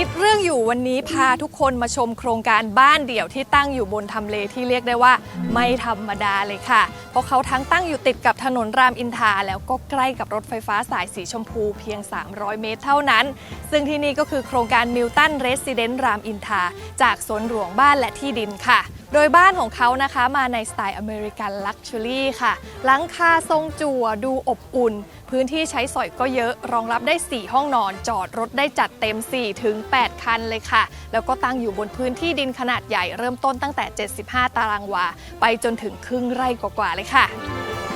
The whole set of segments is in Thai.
คิดเรื่องอยู่วันนี้พาทุกคนมาชมโครงการบ้านเดี่ยวที่ตั้งอยู่บนทำเลที่เรียกได้ว่าไม่ธรรมดาเลยค่ะ เพราะเขาทั้งตั้งอยู่ติดกับถนนรามอินทราแล้วก็ใกล้กับรถไฟฟ้าสายสีชมพูเพียง 300 เมตรเท่านั้น ซึ่งที่นี่ก็คือโครงการมิลตันเรสซิเดนต์รามอินทราจากสวนหลวงบ้านและที่ดินค่ะ โดยบ้านของเขานะคะมาในสไตล์อเมริกันลักชัวรี่ค่ะ หลังคาทรงจั่วดูอบอุ่น พื้นที่ใช้สอยก็เยอะ รองรับได้ 4 ห้องนอน จอดรถได้จัดเต็ม 4 ถึง 8 คันเลยค่ะ แล้วก็ตั้งอยู่บนพื้นที่ดินขนาดใหญ่เริ่มต้นตั้งแต่ 75 ตารางวา ไปจนถึงครึ่งไร่กว่าๆเลยค่ะ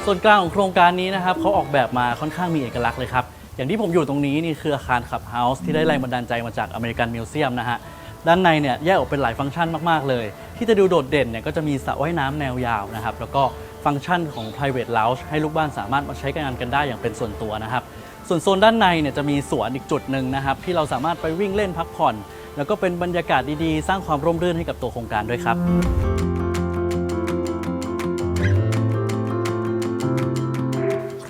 ส่วนกลางของโครงการนี้นะครับเขาออกแบบมาค่อนข้างมีเอกลักษณ์เลยครับ อย่างที่ผมอยู่ตรงนี้นี่คืออาคารขับเฮาส์ที่ได้แรงบันดาลใจมาจากอเมริกันมิวเซียมนะฮะ ด้านในเนี่ยแยกออกเป็นหลายฟังก์ชันมากๆเลย ที่จะดูโดดเด่นเนี่ยก็จะมีสระว่ายน้ำแนวยาวนะครับแล้วก็ฟังก์ชันของ private lounge ให้ลูกบ้านสามารถมาใช้งานกันได้อย่างเป็นส่วนตัวนะครับ ส่วนโซนด้านในเนี่ยจะมีสวนอีกจุดหนึ่งนะครับ ที่เราสามารถไปวิ่งเล่นพักผ่อน แล้วก็เป็นบรรยากาศดีๆ สร้างความร่มรื่นให้กับตัวโครงการด้วยครับ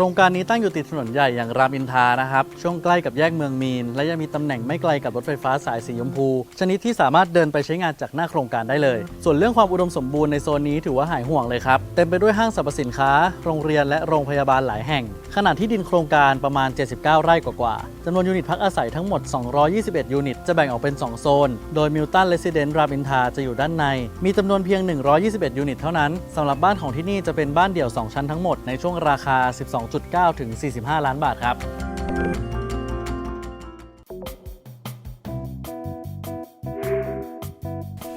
ครงการนี้ตั้งอยู่ติดถนนใหญ่อย่างรามอินทานะครับ ช่วงใกล้กับแยกเมืองมีน และยังมีตำแหน่งไม่ไกลกับรถไฟฟ้าสายสีชมพู ชนิดที่สามารถเดินไปใช้งานจากหน้าโครงการได้เลย ส่วนเรื่องความอุดมสมบูรณ์ในโซนนี้ถือว่าหายห่วงเลยครับ เต็มไปด้วยห้างสรรพสินค้า โรงเรียนและโรงพยาบาลหลายแห่ง ขนาดที่ดินโครงการประมาณ 79 ไร่กว่าๆจำนวนยูนิตพักอาศัยทั้งหมด 221 ยูนิต จะแบ่งออกเป็น 2 โซน โดยมิลตันเรสซิเดนต์รามอินทาจะอยู่ด้านใน มีจำนวนเพียง 121 ยูนิต เท่านั้นสำหรับบ้านของที่นี่จะเป็นบ้านเดี่ยว 2 ชั้นทั้งหมดในช่วงราคา 12 12.9 ถึง 45 ล้านบาทครับ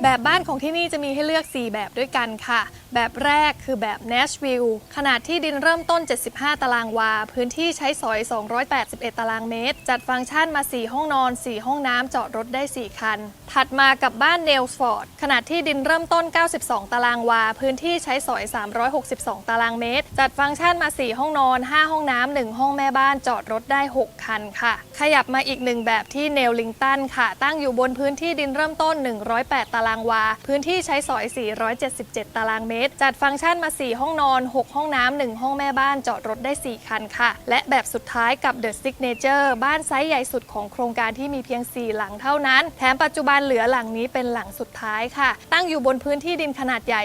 แบบบ้านของที่นี่จะมีให้เลือก 4 แบบด้วยกันค่ะ แบบแรกคือแบบ Nashville ขนาดที่ดินเริ่มต้น 75 ตารางวา พื้นที่ใช้สอย 281 ตารางเมตร จัดฟังก์ชันมา 4 ห้องนอน 4 ห้องน้ำจอดรถได้ 4 คัน ถัดมากับบ้าน n e l s f o r d ขนาดที่ดินเริ่มต้น 92 ตารางวา พื้นที่ใช้สอย 362 ตารางเมตร จัดฟังก์ชันมา 4 ห้องนอน 5 ห้องน้ำ1ห้องแม่บ้านจอดรถได้ 6 คันค่ะ ขยับมาอีกหนึ่งแบบที่เนลลิงตันค่ะ ตั้งอยู่บนพื้นที่ดินเริ่มต้น 108 ตารางวา พื้นที่ใช้สอย 477 ตารางเมตรจัดฟังก์ชันมา 4 ห้องนอน 6 ห้องน้ำ1ห้องแม่บ้านจอดรถได้ 4 คันค่ะ และแบบสุดท้ายกับ The Signature บ้านไซส์ใหญ่สุดของโครงการที่มีเพียง 4 หลังเท่านั้น แถมปัจจุบันเหลือหลังนี้เป็นหลังสุดท้ายค่ะ ตั้งอยู่บนพื้นที่ดินขนาดใหญ่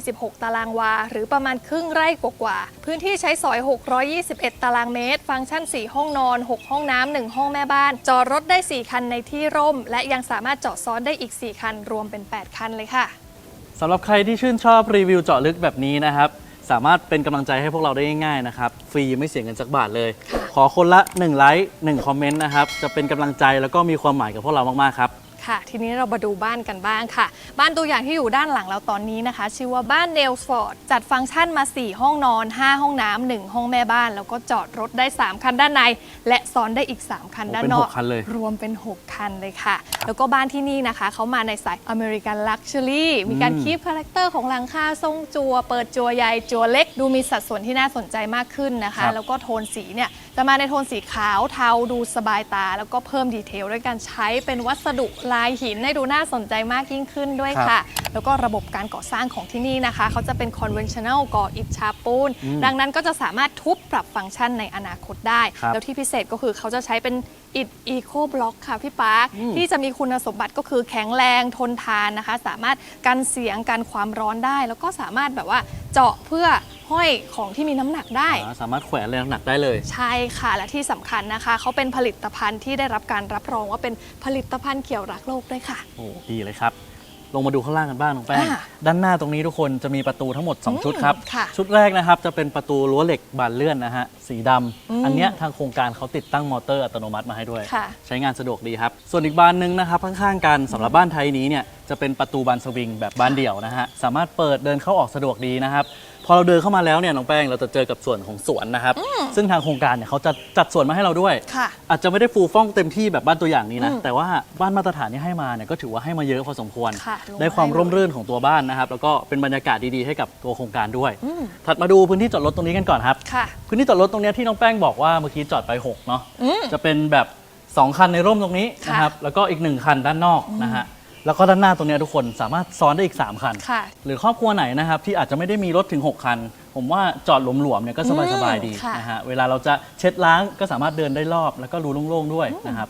246 ตารางวา หรือประมาณครึ่งไร่กว่าๆพื้นที่ใช้สอย 621 ตารางเมตร ฟังก์ชัน 4 ห้องนอน 6 ห้องน้ำ1ห้องแม่บ้าน จอดรถได้ 4 คันในที่ร่ม และยังสามารถจอดซ้อนได้อีก 4 คันรวมเป็น 8 คันเลยค่ะ สำหรับใครที่ชื่นชอบรีวิวเจาะลึกแบบนี้นะครับ สามารถเป็นกำลังใจให้พวกเราได้ง่ายๆนะครับ ฟรีไม่เสียเงินสักบาทเลย ขอคนละ1ไลค์1คอมเมนต์นะครับ จะเป็นกำลังใจแล้วก็มีความหมายกับพวกเรามากๆครับ ค่ะ ทีนี้เรามาดูบ้านกันบ้างค่ะ บ้านตัวอย่างที่อยู่ด้านหลังเราตอนนี้นะคะ ชื่อว่าบ้านเนลสฟอร์ดจัดฟังก์ชันมา 4 ห้องนอน 5 ห้องน้ำ1ห้องแม่บ้าน แล้วก็จอดรถได้ 3 คันด้านใน และซ้อนได้อีก 3 คันโอ้ด้านเป็นนหอกกคันเลยรวมเป็น 6 คันเลยค่ะ แล้วก็บ้านที่นี่นะคะเขามาในสายอเมริกันลักชัวรี่มีการอืมคีปคาแรคเตอร์ของหลังคาทรงจัว เปิดจัวใหญ่จัวเล็ก ดูมีสัดส่วนที่น่าสนใจมากขึ้นนะคะ แล้วก็โทนสีเนี่ยจะมาในโทนสีขาวเทาดูสบายตา แล้วก็เพิ่มดีเทลด้วยการใช้เป็นวัสดุลายหินให้ดูน่าสนใจมากยิ่งขึ้นด้วยค่ะ แล้วก็ระบบการก่อสร้างของที่นี่นะคะ เขาจะเป็น conventional ก่ออิฐฉาบปูนอืมดังนั้นก็จะสามารถทุบปรับฟังก์ชันในอนาคตได้ครับแล้วที่พิเศษก็คือเขาจะใช้เป็นอิฐอีโคบล็อกค่ะพี่ปาร์คอืมที่จะมีคุณสมบัติก็คือแข็งแรงทนทานนะคะ สามารถกันเสียงกันความร้อนได้ แล้วก็สามารถแบบว่าเจาะเพื่อ ห้อยของที่มีน้ำหนักได้ อ่าสามารถแขวนแรงหนักได้เลย ใช่ค่ะและที่สำคัญนะคะ เขาเป็นผลิตภัณฑ์ที่ได้รับการรับรองว่าเป็นผลิตภัณฑ์เกี่ยวรักโลกด้วยค่ะ โอ้ดีเลยครับ ลงมาดูข้างล่างกันบ้างน้องแป้ง อ่าด้านหน้าตรงนี้ทุกคนจะมีประตูทั้งหมด2ชุดครับ ค่ะชุดแรกนะครับจะเป็นประตูรั้วเหล็กบานเลื่อนนะฮะ สีดำ อืมอันเนี้ยทางโครงการเขาติดตั้งมอเตอร์อัตโนมัติมาให้ด้วย ค่ะ ใช้งานสะดวกดีครับ ส่วนอีกบานหนึงนะครับข้างๆกันสำหรับบ้านไทยนี้เนี่ยจะเป็นประตูบานสวิงแบบบานเดี่ยวนะฮะ สามารถเปิดเดินเข้าออกสะดวกดีนะครับ พอเราเดินเข้ามาแล้วเนี่ยน้องแป้งเราจะเจอกับส่วนของสวนนะครับ ซึ่งทางโครงการเนี่ยเขาจะจัดสวนมาให้เราด้วย ค่ะ อาจจะไม่ได้ฟูลฟ่องเต็มที่แบบบ้านตัวอย่างนี้นะอืมแต่ว่าบ้านมาตรฐานที่ให้มาเนี่ยก็ถือว่าให้มาเยอะพอสมควร ค่ะได้ความลงมาให้ ร่มรื่นของตัวบ้านนะครับ แล้วก็เป็นบรรยากาศดีๆให้กับตัวโครงการด้วยอืมถัดมาดูพื้นที่จอดรถตรงนี้กันก่อนครับ ค่ะ พื้นที่จอดรถตรงเนี้ยที่น้องแป้งบอกว่าเมื่อกี้จอดไป6เนาะ อืม จะเป็นแบบ 2 คันในร่มตรงนี้ค่ะนะครับ แล้วก็อีก 1 คันด้านนอกนะฮะ แล้วก็ด้านหน้าตรงเนี้ยทุกคนสามารถซ้อนได้อีก 3 คัน ค่ะ หรือครอบครัวไหนนะครับ ที่อาจจะไม่ได้มีรถถึง 6 คัน ผมว่าจอดหลวมๆเนี่ยก็สบายๆดีค่ะ นะฮะเวลาเราจะเช็ดล้างก็สามารถเดินได้รอบ แล้วก็รูโล่งๆด้วยนะครับ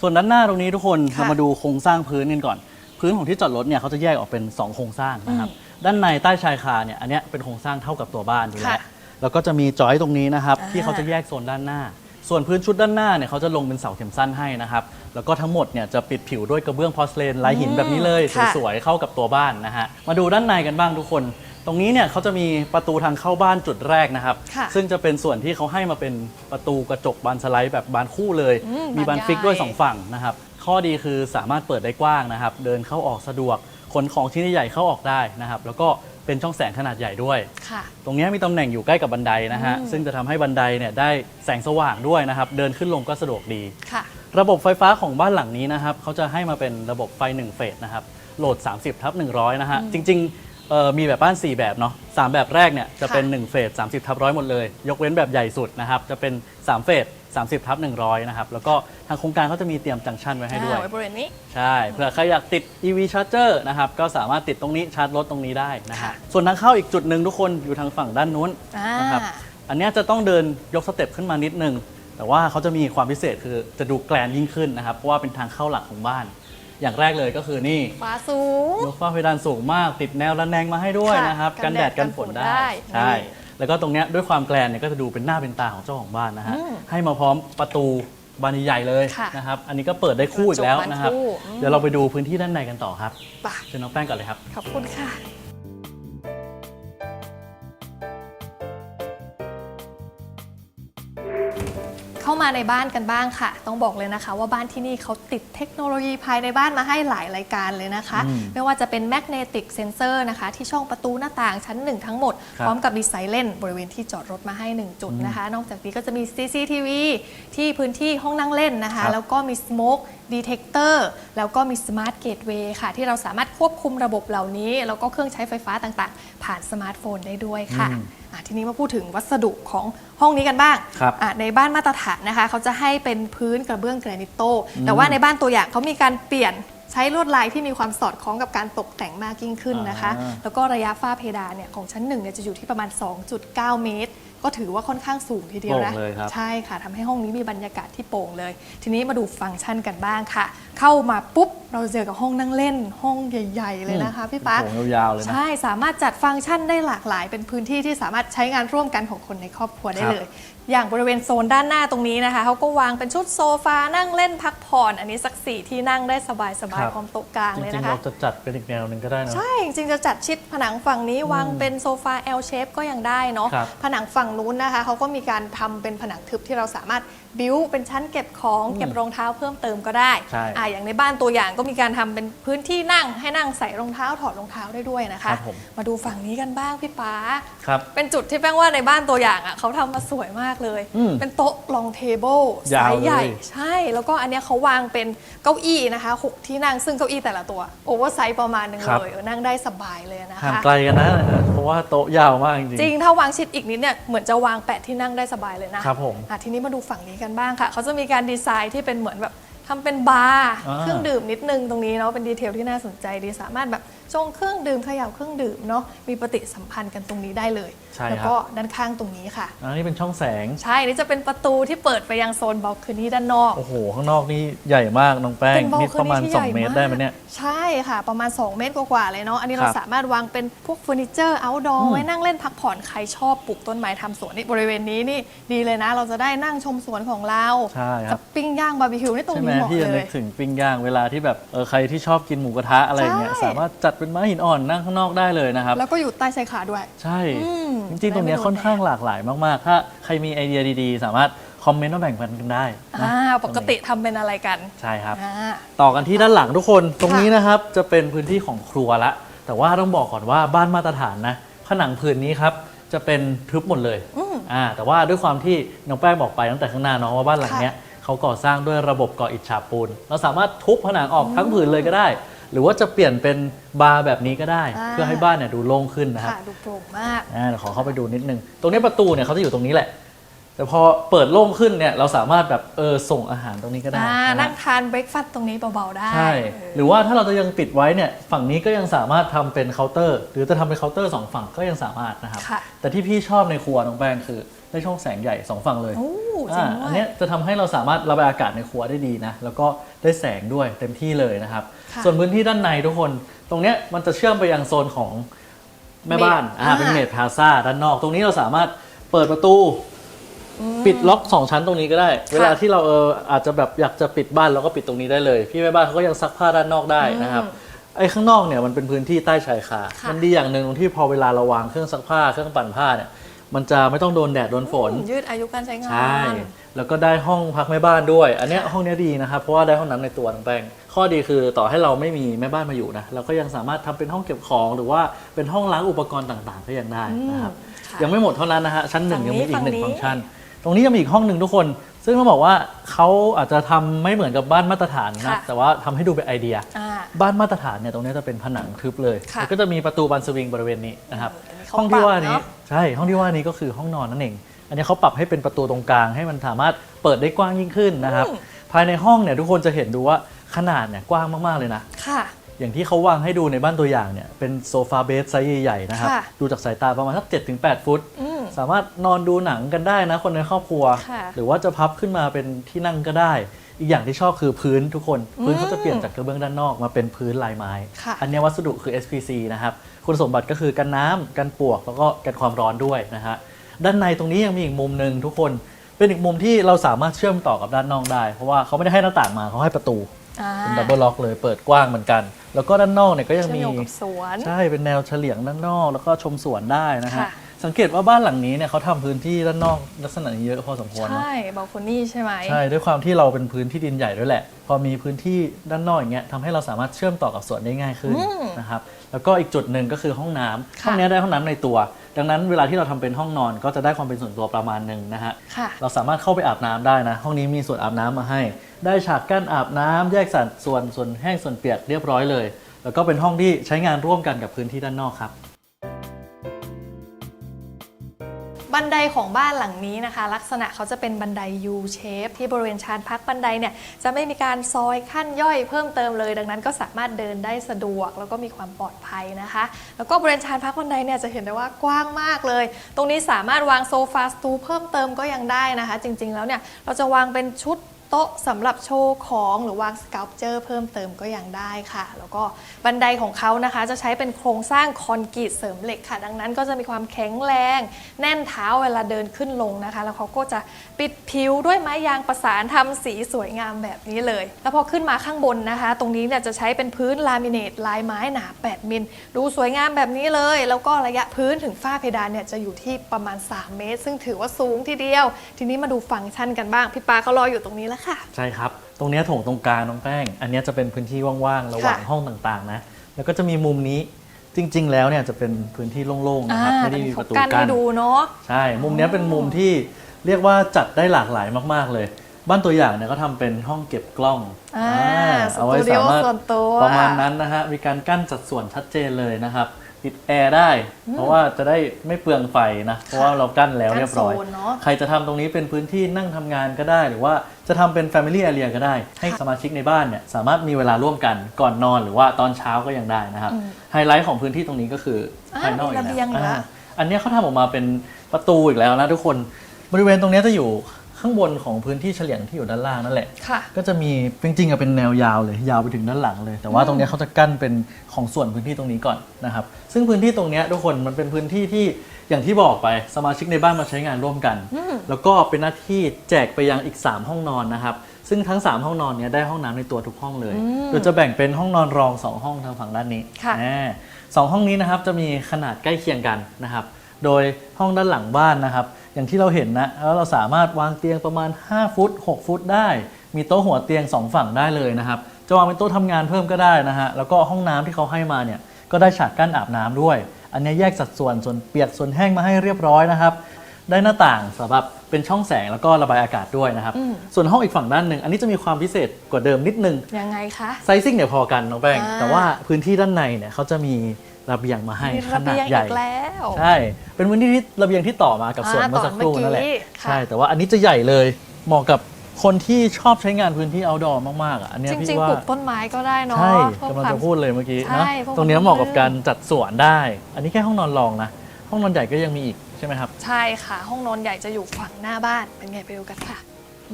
ส่วนด้านหน้าตรงนี้ทุกคนค่ะเรามาดูโครงสร้างพื้นกันก่อน พื้นของที่จอดรถเนี่ยเขาจะแยกออกเป็น 2 โครงสร้างนะครับ ด้านในใต้ชายคาเนี่ยอันเนี้ยเป็นโครงสร้างเท่ากับตัวบ้านอยู่แล้วค่ะแล้วก็จะมีจอยตรงนี้นะครับอ่าที่เขาจะแยกโซนด้านหน้า ส่วนพื้นชุดด้านหน้าเนี่ยเขาจะลงเป็นเสาเข็มสั้นให้นะครับ แล้วก็ทั้งหมดเนี่ยจะปิดผิวด้วยกระเบื้องพอสเลนลายหินแบบนี้เลย ค่ะ สวยๆเข้ากับตัวบ้านนะฮะ มาดูด้านในกันบ้างทุกคน ตรงนี้เนี่ยเขาจะมีประตูทางเข้าบ้านจุดแรกนะครับ ค่ะ ซึ่งจะเป็นส่วนที่เขาให้มาเป็นประตูกระจกบานสไลด์แบบบานคู่เลย อืมมีบานบานใหญ่ฟิกด้วยสองฝั่งนะครับ ข้อดีคือสามารถเปิดได้กว้างนะครับ เดินเข้าออกสะดวกข นของชิ้นใหญ่ๆเข้าออกได้นะครับ แล้วก็เป็นช่องแสงขนาดใหญ่ด้วย ค่ะ ตรงเนี้ยมีตำแหน่งอยู่ใกล้กับบันไดนะฮะ อืม ซึ่งจะทำให้บันไดเนี่ยได้แสงสว่างด้วยนะครับ เดินขึ้นลงก็สะดวกดี ค่ะ ระบบไฟฟ้าของบ้านหลังนี้นะครับเขาจะให้มาเป็นระบบไฟ 1 เฟสนะครับ โหลด 30ทับ100 นะฮะ จริงๆเอ่อมีแบบบ้าน 4 แบบเนาะสามแบบแรกเนี่ยจะเป็น ค่ะ 1 เฟส30ทับร้อยหมดเลย ยกเว้นแบบใหญ่สุดนะครับ จะเป็น 3 เฟส 30ทับ100 นะครับ แล้วก็ทางโครงการเขาจะมีเตรียมจังชันไว้ให้ด้วย อ่าไว้บริเวณนี้ ใช่ เผื่อใครอยากติด EV charger นะครับ ก็สามารถติดตรงนี้ชาร์จรถตรงนี้ได้นะฮะค่ะส่วนทางเข้าอีกจุดหนึ่งทุกคนอยู่ทางฝั่งด้านนู้นอ่านะครับ อันเนี้ยจะต้องเดินยกสเต็ปขึ้นมานิดนึง แต่ว่าเขาจะมีความพิเศษคือจะดูแกลนยิ่งขึ้นนะครับ เพราะว่าเป็นทางเข้าหลักของบ้าน อย่างแรกเลยก็คือนี่ ฟ้าสูง ยกฝ้าเพดานสูงมาก ติดแนวระแนงมาให้ด้วยค่ะนะครับ กักันนแดแดดดกันฝนกันฝนได้ได้ใช่ นี่ แล้วก็ตรงเนี้ยด้วยความแกลนเนี่ยก็จะดูเป็นหน้าเป็นตาของเจ้าของบ้านนะฮะ อืมให้มาพร้อมประตูบานใหญ่ๆเลยค่ะนะครับ อันนี้ก็เปิดได้คู่อีกแล้วนะครับ กระจกบานคู่อืม เดี๋ยวเราไปดูพื้นที่ด้านในกันต่อครับ ป่ะเชิญน้องแป้งก่อนเลยครับ ขอบคุณค่ะ มาในบ้านกันบ้างค่ะ ต้องบอกเลยนะคะ ว่าบ้านที่นี่เขาติดเทคโนโลยีภายในบ้านมาให้หลายรายการเลยนะคะอืมไม่ว่าจะเป็นแมกเนติกเซนเซอร์นะคะ ที่ช่องประตูหน้าต่างชั้นหนึ่งทั้งหมดครับพร้อมกับดีไซน์เล่นบริเวณที่จอดรถมาให้ 1 จุดนะคะ นอกจากนี้ก็จะมี CCTV ที่พื้นที่ห้องนั่งเล่นนะคะครับแล้วก็มี Smoke Detector แล้วก็มี Smart Gateway ค่ะ ที่เราสามารถควบคุมระบบเหล่านี้ แล้วก็เครื่องใช้ไฟฟ้าต่างๆ ผ่านสมาร์ทโฟนได้ด้วยค่ะอืมอะทีนี้มาพูดถึงวัสดุของห้องนี้กันบ้างครับอะในบ้านมาตรฐานนะคะ เขาจะให้เป็นพื้นกระเบื้องแกรนิโต แต่ว่าในบ้านตัวอย่างเขามีการเปลี่ยนใช้ลวดลายที่มีความสอดคล้องกับการตกแต่งมากยิ่งขึ้นนะคะอ่าแล้วก็ระยะฝ้าเพดานเนี่ยของชั้นหนึ่งเนี่ยจะอยู่ที่ประมาณ 2.9 เมตร ก็ถือว่าค่อนข้างสูงทีเดียวนะโปร่งเลยครับ ใช่ค่ะทำให้ห้องนี้มีบรรยากาศที่โปร่งเลย ทีนี้มาดูฟังก์ชันกันบ้างค่ะ เข้ามาปุ๊บเราเจอกับห้องนั่งเล่น ห้องใหญ่ ๆ เลยนะคะพี่ปั๊กโถงยาวๆเลยนะ ใช่ สามารถจัดฟังก์ชันได้หลากหลาย เป็นพื้นที่ที่สามารถใช้งานร่วมกันของคนในครอบครัวได้ครับ เลย อย่างบริเวณโซนด้านหน้าตรงนี้นะคะเขาก็วางเป็นชุดโซฟานั่งเล่นพักผ่อน อันนี้สักสี่ที่นั่งได้สบายครัๆบพร้อมโต๊ะกลางจเลยริงนะๆคะ เราจะจัดเป็นอีกแนวหนึ่งก็ได้นะ ใช่จริงๆจะจัดชิดผนังฝั่งนี้วางเป็นโซฟา L shape ก็ยังได้เนาะครับผนังฝั่งนู้นนะคะเขาก็มีการทำเป็นผนังทึบที่เราสามารถบิวเป็นชั้นเก็บของอืมเก็บรองเท้าเพิ่มเติมก็ได้ใช่อ่าอย่างในบ้านตัวอย่างก็มีการทำเป็นพื้นที่นั่งให้นั่งใส่รองเท้าถอดรองเท้าได้ด้วยนะคคะรับผม มาดูฝั่งนี้กันบ้างพี่ป๊าครับ เป็นจุดที่แป้งว่าในบ้านตัวอย่างอะเขาทำมาสวยมากเลย อืมเป็นโต๊ะลองเทเบิลยาวไซส์ใหญ่เลยใช่ แล้วก็อันเนี้ยเขาวางเป็นเก้าอี้นะคะหกที่นั่งซึ่งเก้าอี้แต่ละตัวโอเวอร์ไซส์ประมาณหนึงครับ เลยเออนั่งได้สบายเลยนะห่างคะไกลกันนะเพราะว่าโต๊ะยาวมากจริง จริงถ้าวางชิดอีกนิดเนี่ยเหมือนจะวางแปะที่นั่งได้สบายเลยนะครับผมอะทีนี้มาดูฝั่งนี้กันบ้างค่ะเขาจะมีการดีไซน์ที่เป็นเหมือนแบบทำเป็นบาร์อ่า เครื่องดื่มนิดนึงตรงนี้เนาะเป็นดีเทลที่น่าสนใจดีสามารถแบบ ชงเครื่องดื่มเขย่าเครื่องดื่มเนาะมีปฏิสัมพันธ์กันตรงนี้ได้เลย ใช่ครับ แล้วก็ด้านข้างตรงนี้ค่ะ อันนี้เป็นช่องแสง ใช่นี่จะเป็นประตูที่เปิดไปยังโซนบ a ลค n นีด้านนอก โอ้โห ข้างนอกนี่ใหญ่มากน้องแป้งเป็นนี่ประมาณ balcony ที่ใหญ่2เมตรมากได้ไหมเนี่ย ใช่ค่ะ ประมาณ 2 เมตรกว่าๆเลยเนาะ อันนี้คเรารับสามารถวางเป็นพวกเฟอร์นิเจอร์เอาท์ดออืร์มไว้นั่งเล่นพักผ่อนใครชอบปลูกต้นไม้ทำสวนนี่บริเวณนี้นี่ดีเลยนะ เราจะได้นั่งชมสวนของเราใช่ครับจะปิ้งย่างบาร์บีคิวนี่ตรงใช่ไหมนี้เหมาะที่จะเลนึยกถึงปิ้งย่างเวลาที่แบบเออใครที่ชอบกินหมูกระทะอะไรอย่างเงี้ยใช่ สามารถจัดเป็นไม้หินอ่อนนั่งข้างนอกได้เลยนะครับ แล้วก็อยู่ใต้ชายคาด้วย ใช่ อืมจริงๆ ตรงเนี้ยได้ไม่โดนค่อนข้างหลากหลายมากๆ ถ้าใครมีไอเดียดีๆ สามารถคอมเมนต์มาแบ่งปันกันได้นะอ่าปกติทำเป็นอะไรกันใช่ครับ อ่า ต่อกันที่ด้านหลังทุกคนตรงค่ะนี้นะครับจะเป็นพื้นที่ของครัวละ แต่ว่าต้องบอกก่อนว่าบ้านมาตรฐานนะผนังผืนนี้ครับจะเป็นทึบหมดเลยอืมอ่าแต่ว่าด้วยความที่น้องแป้งบอกไปตั้งแต่ข้างหน้าเน้องว่าบ้านหลังเนี้ยเขาก่อสร้างด้วยระบบก่ออิฐฉาบปูน เราสามารถทุบผนังออกทั้งผืนเลยก็ได้ หรือว่าจะเปลี่ยนเป็นบาร์แบบนี้ก็ได้ อ่า เพื่อให้บ้านเนี่ยดูโล่งขึ้นนะครับ ค่ะดูโปร่งมาก อ่าเดี๋ยวขอเข้าไปดูนิดนึง ตรงนี้ประตูเนี่ยเขาจะอยู่ตรงนี้แหละ แต่พอเปิดโล่งขึ้นเนี่ยเราสามารถแบบเออส่งอาหารตรงนี้ก็ได้อ่านะฮะนั่งทานเบรกฟาสต์ตรงนี้เบาๆได้ใช่ เออหรือว่าถ้าเราจะยังปิดไว้เนี่ยฝั่งนี้ก็ยังสามารถทำเป็นเคาน์เตอร์ หรือจะทำเป็นเคาน์เตอร์สองฝั่งก็ยังสามารถนะครับ ค่ะ แต่ที่พี่ชอบในครัวน้องแป้งคือใน ได้ช่องแสงใหญ่สองฝั่งเลยโอ้จริงอ่าด้อัวนยเนี้ยจะทำให้เราสามารถระบายอากาศในครัวได้ดีนะ แล้วก็ได้แสงด้วยเต็มที่เลยนะครับค่ะส่วนพื้นที่ด้านในทุกคน ตรงเนี้ยมันจะเชื่อมไปยังโซนของแม่บ้านเมดอ่าเป็นอ่าเมดพลาซ่าด้านนอก ตรงนี้เราสามารถเปิดประตูปิดล็อก2ชั้นตรงนี้ก็ได้ เวลาที่เราเอออาจจะแบบอยากจะปิดบ้านเราก็ปิดตรงนี้ได้เลย พี่แม่บ้านเขาก็ยังซักผ้าด้านนอกได้นะครับไอ้ข้างนอกเนี่ยมันเป็นพื้นที่ใต้ชายคาค่ะมันดีอย่างหนึ่งตรงที่พอเวลาเราวางเครื่องซักผ้าเครื่องปั่นผ้าเนี่ย มันจะไม่ต้องโดนแดดโดนฝน ยืดอายุการใช้งาน ใช่ แล้วก็ได้ห้องพักแม่บ้านด้วย อันเนี้ยห้องเนี้ยดีนะครับ เพราะว่าได้ห้องน้ำในตัวน้องแป้งข้อดีคือต่อให้เราไม่มีแม่บ้านมาอยู่นะ เราก็ยังสามารถทำเป็นห้องเก็บของหรือว่าเป็นห้องล้างอุปกรณ์ต่างๆ ก็ยังได้นะครับ ค่ะยังไม่หมดเท่านั้นนะฮะ ชั้นหนึ่งฝั่ยังงนี้มีอีกหนึ่งฝั่ฟังงนี้ก์ชัน ตรงนี้ยังมีอีกห้องหนึ่งทุกคน ซึ่งต้องบอกว่าเขาอาจจะทำไม่เหมือนกับบ้านมาตรฐานนะ ค่ะแต่ว่าทำให้ดูเป็นไอเดีย อ่า บ้านมาตรฐานเนี่ยตรงเนี้ยจะเป็นผนังทึบเลยค่ะแล้วก็จะมีประตูบานสวิงบริเวณนี้นะครับเออเขาห้องที่ว่านี้ปรับเนอะใช่ห้องที่ว่านี้ก็คือห้องนอนนั่นเอง อันนี้เขาปรับให้เป็นประตูตรงกลางให้มันสามารถเปิดได้กว้างยิ่งขึ้นนะครับภายในห้องเนี่ยทุกคนจะเห็นดูว่าขนาดเนี่ยกว้างมากๆเลยนะ ค่ะ อย่างที่เขาวางให้ดูในบ้านตัวอย่างเนี่ยเป็นโซฟาเบสไซส์ใหญ่ๆนะครับ ค่ะ ดูจากสายตาประมาณสัก7-8 ฟุต อืม สามารถนอนดูหนังกันได้นะคนในครอบครัว ค่ะหรือว่าจะพับขึ้นมาเป็นที่นั่งก็ได้ อีกอย่างที่ชอบคือพื้นทุกคน พื้นอืมเขาจะเปลี่ยนจากกระเบื้องด้านนอกมาเป็นพื้นลายไม้ ค่ะ อันเนี้ยวัสดุคือ SPC นะครับ คุณสมบัติก็คือกันน้ำกันปลวก แล้วก็กันความร้อนด้วยนะฮะ ด้านในตรงนี้ยังมีอีกมุมหนึ่งทุกคน เป็นอีกมุมที่เราสามารถเชื่อมต่อกับด้านนอกได้ เพราะว่าเขาไม่ได้ให้หน้าต่างมาเขาให้ประตู อ่าเป็นดับเบิลล็อกเลยเปิดกว้างเหมือนกัน แล้วก็ด้านนอกเนี่ยก็ยังเชื่อมมี โยงกับสวน ใช่ เป็นแนวเฉลียงด้านนอก แล้วก็ชมสวนได้นะฮะ ค่ะ สังเกตว่าบ้านหลังนี้เนี่ยเขาทำพื้นที่ด้านนอกลักษณะนี้เยอะพอสมควรนะใช่บาลคอนี่ใช่ไหม ใช่ด้วยความที่เราเป็นพื้นที่ดินใหญ่ด้วยแหละ พอมีพื้นที่ด้านนอกอย่างเงี้ยทำให้เราสามารถเชื่อมต่อกับสวนได้ง่ายขึ้นอืมนะครับแล้วก็อีกจุดหนึ่งก็คือห้องน้ำค่ะ ห้องเนี้ยได้ห้องน้ำในตัว ดังนั้นเวลาที่เราทำเป็นห้องนอนก็จะได้ความเป็นส่วนตัวประมาณหนึ่งนะฮะ ค่ะ เราสามารถเข้าไปอาบน้ำได้นะ ห้องนี้มีส่วนอาบน้ำมาให้ ได้ฉากกั้นอาบน้ำแยกสัดส่วนส่วนแห้งส่วนเปียกเรียบร้อยเลย แล้วก็เป็นห้องที่ใช้งานร่วมกันกับพื้นที่ด้านนอกครับ บันไดของบ้านหลังนี้นะคะ ลักษณะเขาจะเป็นบันได U shape ที่บริเวณชานพักบันไดเนี่ยจะไม่มีการซอยขั้นย่อยเพิ่มเติมเลย ดังนั้นก็สามารถเดินได้สะดวก แล้วก็มีความปลอดภัยนะคะ แล้วก็บริเวณชานพักบันไดเนี่ยจะเห็นได้ว่ากว้างมากเลย ตรงนี้สามารถวางโซฟาสตูเพิ่มเติมก็ยังได้นะคะ จริงๆแล้วเนี่ยเราจะวางเป็นชุด โต๊ะสำหรับโชว์ของหรือวางสเกลเจอร์เพิ่มเติมก็ยังได้ค่ะ แล้วก็บันไดของเขานะคะ จะใช้เป็นโครงสร้างคอนกรีตเสริมเหล็กค่ะ ดังนั้นก็จะมีความแข็งแรง แน่นเท้าเวลาเดินขึ้นลงนะคะ แล้วเขาก็จะปิดผิวด้วยไม้ยางประสานทำสีสวยงามแบบนี้เลย แล้วพอขึ้นมาข้างบนนะคะ ตรงนี้เนี่ยจะใช้เป็นพื้นลามิเนตลายไม้หนา 8 มิล ดูสวยงามแบบนี้เลย แล้วก็ระยะพื้นถึงฝ้าเพดานเนี่ยจะอยู่ที่ประมาณ 3 เมตร ซึ่งถือว่าสูงทีเดียว ทีนี้มาดูฟังก์ชันกันบ้างพี่ปาเขารออยู่ตรงนี้แล้วค่ะ ใช่ครับ ตรงเนี้ยโถงตรงกลางน้องแป้ง อันเนี้ยจะเป็นพื้นที่ว่างๆ ระหว่างค่ะห้องต่างๆ นะ แล้วก็จะมีมุมนี้จริง ๆ แล้วเนี่ยจะเป็นพื้นที่โล่งๆ นะครับ ไม่ได้มีประตูกั้นกั้ให้นดูเนาะ ใช่ มุมเนี้ยเป็นมุมที่เรียกว่าจัดได้หลากหลายมากๆ เลย บ้านตัวอย่างเนี่ยก็ทำเป็นห้องเก็บกล้องอ่าเอาไว้สตูดิสาโอมารถส่วนตัวประมาณนั้นนะฮะ มีการกั้นสัดส่วนชัดเจนเลยนะครับ ติดแอร์ได้ เพราะว่าจะได้ไม่เปลืองไฟนะ เพราะว่าเรากั้นแล้วเรียบร้อย กั้นโซนเนอะ ใครจะทำตรงนี้เป็นพื้นที่นั่งทำงานก็ได้ หรือว่าจะทำเป็น Family Area ก็ได้ ให้สมาชิกในบ้านเนี่ยสามารถมีเวลาร่วมกันก่อนนอนหรือว่าตอนเช้าก็ยังได้นะครับ ไฮไลท์ของพื้นที่ตรงนี้ก็คือภายนอกมีระเบียงเหรออ่าอันเนี้ยเขาทำออกมาเป็นประตูอีกแล้วนะทุกคนบริเวณตรงเนี้ยจะอยู่ ข้างบนของพื้นที่เฉลียงที่อยู่ด้านล่างนั่นแหละค่ะ ก็จะมีจริงๆอะเป็นแนวยาวเลยยาวไปถึงด้านหลังเลย แต่ว่าตรงเนี้ยเขาจะกั้นเป็นของส่วนพื้นที่ตรงนี้ก่อนนะครับ ซึ่งพื้นที่ตรงเนี้ยทุกคนมันเป็นพื้นที่ที่อย่างที่บอกไปสมาชิกในบ้านมาใช้งานร่วมกันแล้วก็เป็นหน้าที่แจกไปยังอีก 3 ห้องนอนนะครับ ซึ่งทั้ง 3 ห้องนอนเนี้ยได้ห้องน้ำในตัวทุกห้องเลย โดยจะแบ่งเป็นห้องนอนรอง 2 ห้องทางฝั่งด้านนี้ค่ะแน่สองห้องนี้นะครับจะมีขนาดใกล้เคียงกันนะครับ โดยห้องด้านหลังบ้านนะครับ อย่างที่เราเห็นนะแล้วเราสามารถวางเตียงประมาณ 5 ฟุต 6 ฟุตได้ มีโต๊ะหัวเตียง 2 ฝั่งได้เลยนะครับ จะวางเป็นโต๊ะทำงานเพิ่มก็ได้นะฮะ แล้วก็ห้องน้ำที่เขาให้มาเนี่ย ก็ได้ฉากกั้นอาบน้ำด้วย อันนี้แยกสัดส่วนส่วนเปียกส่วนแห้งมาให้เรียบร้อยนะครับ ได้หน้าต่างสำหรับเป็นช่องแสงแล้วก็ระบายอากาศด้วยนะครับอืมส่วนห้องอีกฝั่งด้านหนึ่ง อันนี้จะมีความพิเศษกว่าเดิมนิดนึง ยังไงคะ ไซซิ่งเนี่ยพอกันน้องแป้งอ่าแต่ว่าพื้นที่ด้านในเนี่ยเขาจะมี ระเบียงมาให้มีขระนาเบีดยงใหญ่อีกแล้วใช่เป็นพื้นที่ที่ระเบียงที่ต่อมากับอ่าส่วนเมื่อสักครู่ต่อเมื่อกี้นั่นแหละค่ะใช่แต่ว่าอันนี้จะใหญ่เลยเหมาะกับคนที่ชอบใช้งานพื้นที่ outdoor มากๆอะอันเนี้ยจพี่ริงๆว่าปลูกต้นไม้ก็ได้เนาะใช่เพื่อกำลังความจะพูดเลยเมื่อกี้ใช่นะเพื่อตรงเนี้ยความเหมาะกับร่มรื่นการจัดสวนได้ อันนี้แค่ห้องนอนรองนะห้องนอนใหญ่ก็ยังมีอีกใช่ไหมครับ ใช่ค่ะ ห้องนอนใหญ่จะอยู่ฝั่งหน้าบ้านเป็นไงไปดูกันค่ะ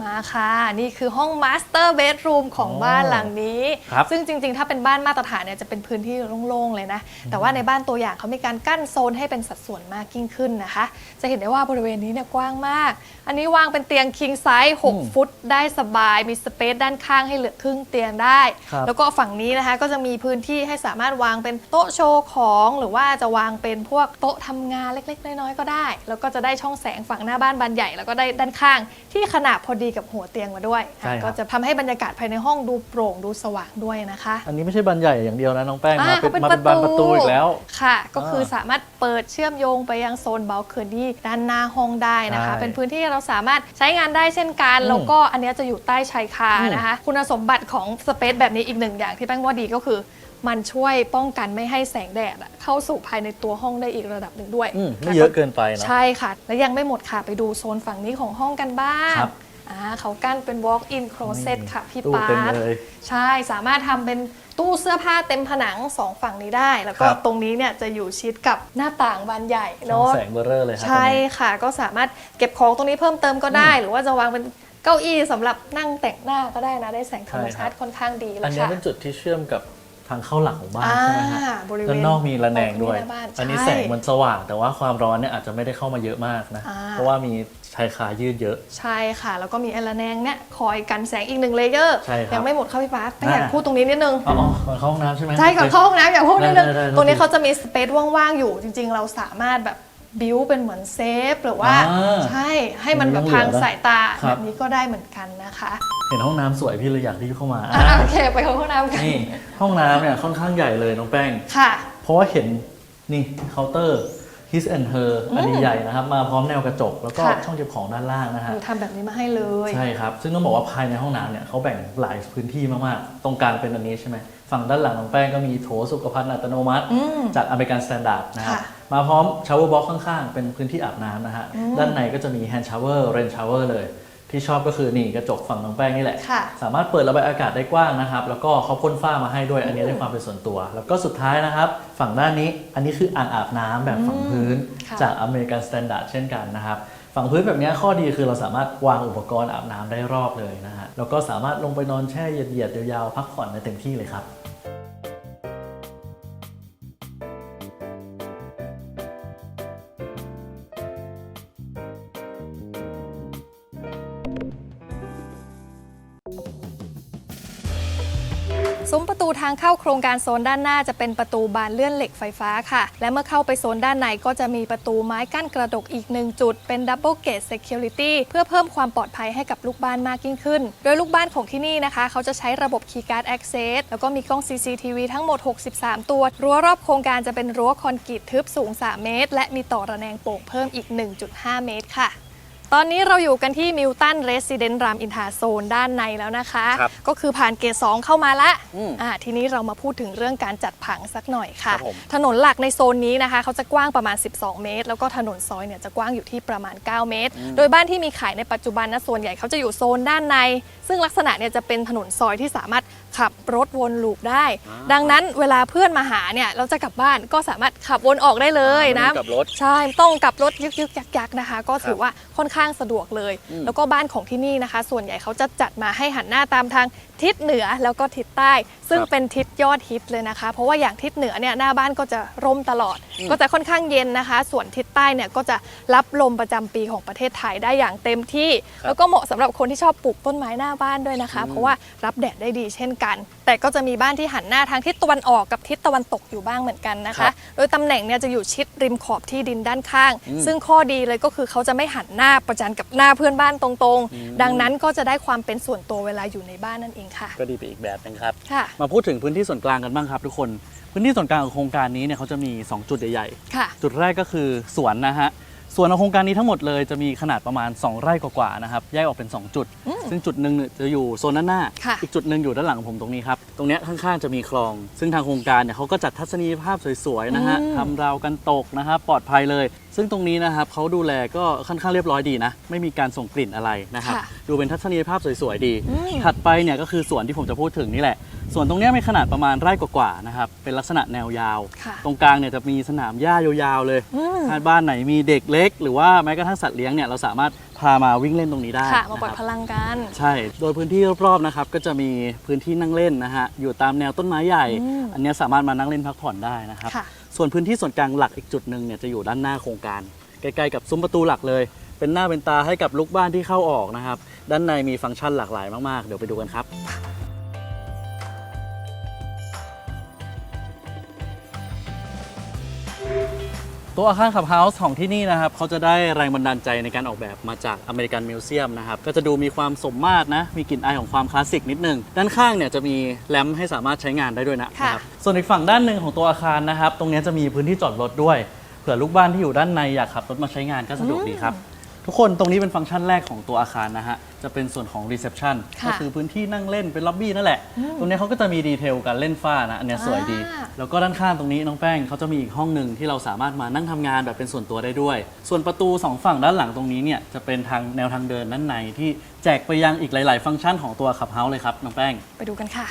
มาค่ะ นี่คือห้องมาสเตอร์เบดรูมของอ๋อบ้านหลังนี้ ครับซึ่งจริง ๆ ถ้าเป็นบ้านมาตรฐานเนี่ยจะเป็นพื้นที่โล่ง ๆ เลยนะ แต่ว่าในบ้านตัวอย่างเขามีการกั้นโซนให้เป็นสัดส่วนมากยิ่งขึ้นนะคะ จะเห็นได้ว่าบริเวณนี้เนี่ยกว้างมาก อันนี้วางเป็นเตียงคิงไซส์อืม6ฟุตได้สบาย มีสเปซด้านข้างให้เหลือครึ่งเตียงได้ ครับ แล้วก็ฝั่งนี้นะคะก็จะมีพื้นที่ให้สามารถวางเป็นโต๊ะโชว์ของหรือว่าจะวางเป็นพวกโต๊ะทำงานเล็ก ๆ น้อยๆก็ได้ แล้วก็จะได้ช่องแสงฝั่งหน้าบ้านบานใหญ่แล้วก็ได้ด้านข้างที่ขนาดพอดีกับหัวเตียงมาด้วย ใช่ครับ ก็จะทำให้บรรยากาศภายในห้องดูโปร่งดูสว่างด้วยนะคะอันนี้ไม่ใช่บานใหญ่อย่างเดียวนะน้องแป้งอ่มาเป็นมาเป็นบานประตูอีกแล้ว ค่ะ ก็คืออ่าสามารถเปิดเชื่อมโยงไปยังโซนเบลคอนี่ด้านหน้าห้องได้นะคะ ใช่เป็นพื้นที่เราสามารถใช้งานได้เช่นกัน อืมแล้วก็อันเนี้ยจะอยู่ใต้ชายคาอืม นะคะ คุณสมบัติของสเปซแบบนี้อีกหนึ่งอย่างที่แป้งว่าดีก็คือ มันช่วยป้องกันไม่ให้แสงแดดอะเข้าสู่ภายในตัวห้องได้อีกระดับหนึ่งด้วยอืมไม่เยอะเกินไปนะใช่ค่ะ และยังไม่หมดค่ะไปดูโซนฝั่งนี้ของห้องกันบ้าง ครับ อ่าเขากั้นเป็น walk in closet ค่ะ พี่ตู้ปาเต็มร์ตเลยใช่สามารถทำเป็นตู้เสื้อผ้าเต็มผนังสองฝั่งนี้ได้ แล้วก็ครับ ตรงนี้เนี่ยจะอยู่ชิดกับหน้าต่างบานใหญ่ช่องเนาะ แสงเบอร์เรอร์เลยครัใช่ตรงนี้ ค่ะก็สามารถเก็บของตรงนี้เพิ่มเติมก็ได้ หรือว่าจะวางเป็นเก้าอี้สำหรับนั่งแต่งหน้าก็ได้นะ ได้แสงธรรมชาติค่อนข้างดีเลอันยนี้ค่ะ เป็นจุดที่เชื่อมกับทางเข้าหลักของบ้านอ่าใช่ไหมฮะบริเวณด้านนอกมีระแนงด้วยตรงนี้หน้าบ้านอันนี้ใช่แสงมันสว่าง แต่ว่าความร้อนเนี่ยอาจจะไม่ได้เข้ามาเยอะมากนะอ่าเพราะว่ามีชายคายืดเยอะ ใช่ค่ะ แล้วก็มีแอลแนงเนี่ยคอยกันแสงอีกหนึ่งเลเยอร์ใช่ครับยังไม่หมดค่ะพี่ฟ้าแต่อยากอ่าพูดตรงนี้นิดนึงอ๋อก่อนเข้าห้องน้ำใช่ไหมใช่ก่อนเข้าห้องน้ำอยากพูดนิดนึงได้ได้ได้ตรงนี้เขาจะมีสเปซว่างๆอยู่จริง ๆ เราสามารถแบบ บิวเป็นเหมือนเซฟหรือว่าอ่าใช่ให้มันแบบยังเหลือพรางสายตาครัแบบ บนี้ก็ได้เหมือนกันนะคะเห็นห้องน้ำสวยพี่เลยอยากรีบเข้ามาอะโอเคไปเข้าห้องน้ำกันนี่ห้องน้ำเนี่ยค่อนข้างใหญ่เลยน้องแป้ง ค่ะ เพราะว่าเห็นนี่เคาน์เตอร์ his and her อันนี้ใหญ่นะครับ มาพร้อมแนวกระจก แล้วก็ค่ะ ช่องเก็บของด้านล่างนะฮะ หนูทำแบบนี้มาให้เลย ใช่ครับ ซึ่งต้องบอกว่าภายในห้องน้ำเนี่ยเขาแบ่งหลายพื้นที่มาก ๆ ตรงกลางเป็นอันนี้ใช่ไหม ฝั่งด้านหลังของแป้งก็มีโถสุขภัณฑ์อัตโนมัติ อืมจากอเมริกันสแตนดาร์ดนะครับ ค่ะ มาพร้อมชาวเวอร์บ็อกข้างๆ เป็นพื้นที่อาบน้ำนะฮะ ด้านในก็จะมีแฮนด์ชาวเวอร์เรนชาวเวอร์เลย ที่ชอบก็คือนี่กระจกฝั่งน้องแป้งนี่แหละ ค่ะสามารถเปิดระบายอากาศได้กว้างนะครับ แล้วก็เขาพ่นฝ้ามาให้ด้วย อันนี้ได้ความเป็นส่วนตัว แล้วก็สุดท้ายนะครับ ฝั่งด้านนี้ อันนี้คืออ่างอาบน้ำแบบฝั่งพื้น ค่ะ จากอเมริกันสแตนดาร์ดเช่นกันนะครับ ฝั่งพื้นแบบนี้ข้อดีคือเราสามารถวางอุปกรณ์อาบน้ำได้รอบเลยนะฮะ แล้วก็สามารถลงไปนอนแช่เหยียดๆยาวๆพักผ่อนได้เต็มที่เลยครับ ซุ้มประตูทางเข้าโครงการโซนด้านหน้าจะเป็นประตูบานเลื่อนเหล็กไฟฟ้าค่ะ และเมื่อเข้าไปโซนด้านในก็จะมีประตูไม้กั้นกระดกอีกหนึ่งจุด เป็น Double Gate Security เพื่อเพิ่มความปลอดภัยให้กับลูกบ้านมากยิ่งขึ้น โดยลูกบ้านของที่นี่นะคะ เขาจะใช้ระบบ Keycard Access แล้วก็มีกล้อง CCTV ทั้งหมด 63 ตัว รั้วรอบโครงการจะเป็นรั้วคอนกรีตทึบสูง 3 เมตร และมีต่อระแนงโป่งเพิ่มอีก 1.5 เมตรค่ะ ตอนนี้เราอยู่กันที่มิลตันเรสซิเดนต์รามอินทราโซนด้านในแล้วนะคะ ครับก็คือผ่านเกตสองเข้ามาละอืมอ่าทีนี้เรามาพูดถึงเรื่องการจัดผังสักหน่อยค่ะ ครับผม ถนนหลักในโซนนี้นะคะ เขาจะกว้างประมาณ 12 เมตร แล้วก็ถนนซอยเนี่ยจะกว้างอยู่ที่ประมาณ 9 เมตร โดยบ้านที่มีขายในปัจจุบันนะส่วนใหญ่เขาจะอยู่โซนด้านใน ซึ่งลักษณะเนี่ยจะเป็นถนนซอยที่สามารถขับรถวนลูปได้ ดังนั้นเวลาเพื่อนมาหาเนี่ยเราจะกลับบ้านก็สามารถขับวนออกได้เลยนะกับรถ ใช่ ต้องกลับรถยึกยึกยักยักนะคะ ก็ถือว่าค่อนข้างสะดวกเลย แล้วก็บ้านของที่นี่นะคะ ส่วนใหญ่เขาจะจัดมาให้หันหน้าตามทาง ทิศเหนือแล้วก็ทิศใต้ ซึ่งครับ เป็นทิศยอดฮิตเลยนะคะ เพราะว่าอย่างทิศเหนือเนี่ยหน้าบ้านก็จะร่มตลอด ก็จะค่อนข้างเย็นนะคะ ส่วนทิศใต้เนี่ยก็จะรับลมประจำปีของประเทศไทยได้อย่างเต็มที่ แล้วก็เหมาะสำหรับคนที่ชอบปลูกต้นไม้หน้าบ้านด้วยนะคะ เพราะว่ารับแดดได้ดีเช่นกัน แต่ก็จะมีบ้านที่หันหน้าทางทิศตะวันออกกับทิศตะวันตกอยู่บ้างเหมือนกันนะครัคะ บ โดยตำแหน่งเนี่ยจะอยู่ชิดริมขอบที่ดินด้านข้าง ซึ่งข้อดีเลยก็คือเขาจะไม่หันหน้าประจันกับหน้าเพื่อนบ้านตรงๆ ดังนั้นก็จะได้ความเป็นส่วนตัวเวลาอยู่ในบ้านนั่นเองค่ะ ก็ดีไปอีกแบบนึงครับ ค่ะ มาพูดถึงพื้นที่ส่วนกลางกันบ้างครับทุกคน พื้นที่ส่วนกลางของโครงการนี้เนี่ยเขาจะมี 2 จุดใหญ่ค่ะ ๆ จุดแรกก็คือสวนนะฮะ ส่วนของโครงการนี้ทั้งหมดเลยจะมีขนาดประมาณ 2 ไร่กว่าๆนะครับแยกออกเป็น 2 จุดอืมซึ่งจุดหนึ่งเนี่ยจะอยู่โซนด้านหน้า ค่ะ อีกจุดหนึ่งอยู่ด้านหลังของผมตรงนี้ครับ ตรงเนี้ยข้างๆจะมีคลอง ซึ่งทางโครงการเนี่ยเขาก็จัดทัศนียภาพสวยๆนะฮะอืมทำราวกันตกนะครับปลอดภัยเลย ซึ่งตรงนี้นะครับเขาดูแลก็ค่อนข้างเรียบร้อยดีนะ ไม่มีการส่งกลิ่นอะไรนะครับ ค่ะดูเป็นทัศนียภาพสวยๆดี อืม ถัดไปเนี่ยก็คือสวนที่ผมจะพูดถึงนี่แหละ ส่วนตรงเนี้ยมีขนาดประมาณไร่กว่าๆนะครับ เป็นลักษณะแนวยาวค่ะตรงกลางเนี่ยจะมีสนามหญ้ายาวๆเลยอืมถ้าบ้านไหนมีเด็กเล็ก หรือว่าแม้กระทั่งสัตว์เลี้ยงเนี่ยเราสามารถพามาวิ่งเล่นตรงนี้ได้ค่ะมาปล่อยนะคพรับลังกัน ใช่ โดยพื้นที่รอบๆนะครับก็จะมีพื้นที่นั่งเล่นนะฮะ อยู่ตามแนวต้นไม้ใหญ่อืมอันเนี้ยสามารถมานั่งเล่นพักผ่อนได้นะครับค่ะส่วนพื้นที่ส่วนกลางหลักอีกจุดหนึ่งเนี่ยจะอยู่ด้านหน้าโครงการ ใกล้ๆกับซุ้มประตูหลักเลย เป็นหน้าเป็นตาให้กับลูกบ้านที่เข้าออกนะครับ ด้านในมีฟังก์ชันหลากหลายมากๆ เดี๋ยวไปดูกันครับ ตัวอาคารขับเฮาส์ของที่นี่นะครับเขาจะได้แรงบันดาลใจในการออกแบบมาจากอเมริกันมิวเซียมนะครับก็จะดูมีความสมมาตรนะ มีกลิ่นอายของความคลาสสิกนิดนึง ด้านข้างเนี่ยจะมีแรมป์ให้สามารถใช้งานได้ด้วยนะค่ะครับส่วนอีกฝั่งด้านหนึ่งของตัวอาคารนะครับ ตรงเนี้ยจะมีพื้นที่จอดรถด้วยเผื่อลูกบ้านที่อยู่ด้านในอยากขับรถมาใช้งานก็สะดวกดีครับทุกคนตรงนี้เป็นฟังก์ชันแรกของตัวอาคารนะฮะ จะเป็นส่วนของ reception ค่ะก็คือพื้นที่นั่งเล่นเป็นล็อบบี้นั่นแหละ ตรงเนี้ยเขาก็จะมีดีเทลการเล่นฝ้านะอันเนี้ยสวยดี อ่า แล้วก็ด้านข้างตรงนี้น้องแป้งเขาจะมีอีกห้องหนึ่งที่เราสามารถมานั่งทำงานแบบเป็นส่วนตัวได้ด้วย ส่วนประตูสองฝั่งด้านหลังตรงนี้เนี่ยจะเป็นทางแนวทางเดินด้านในที่แจกไปยังอีกหลาย ๆ ฟังก์ชันของตัวขับเฮาส์เลยครับน้องแป้ง ไปดูกันค่ะ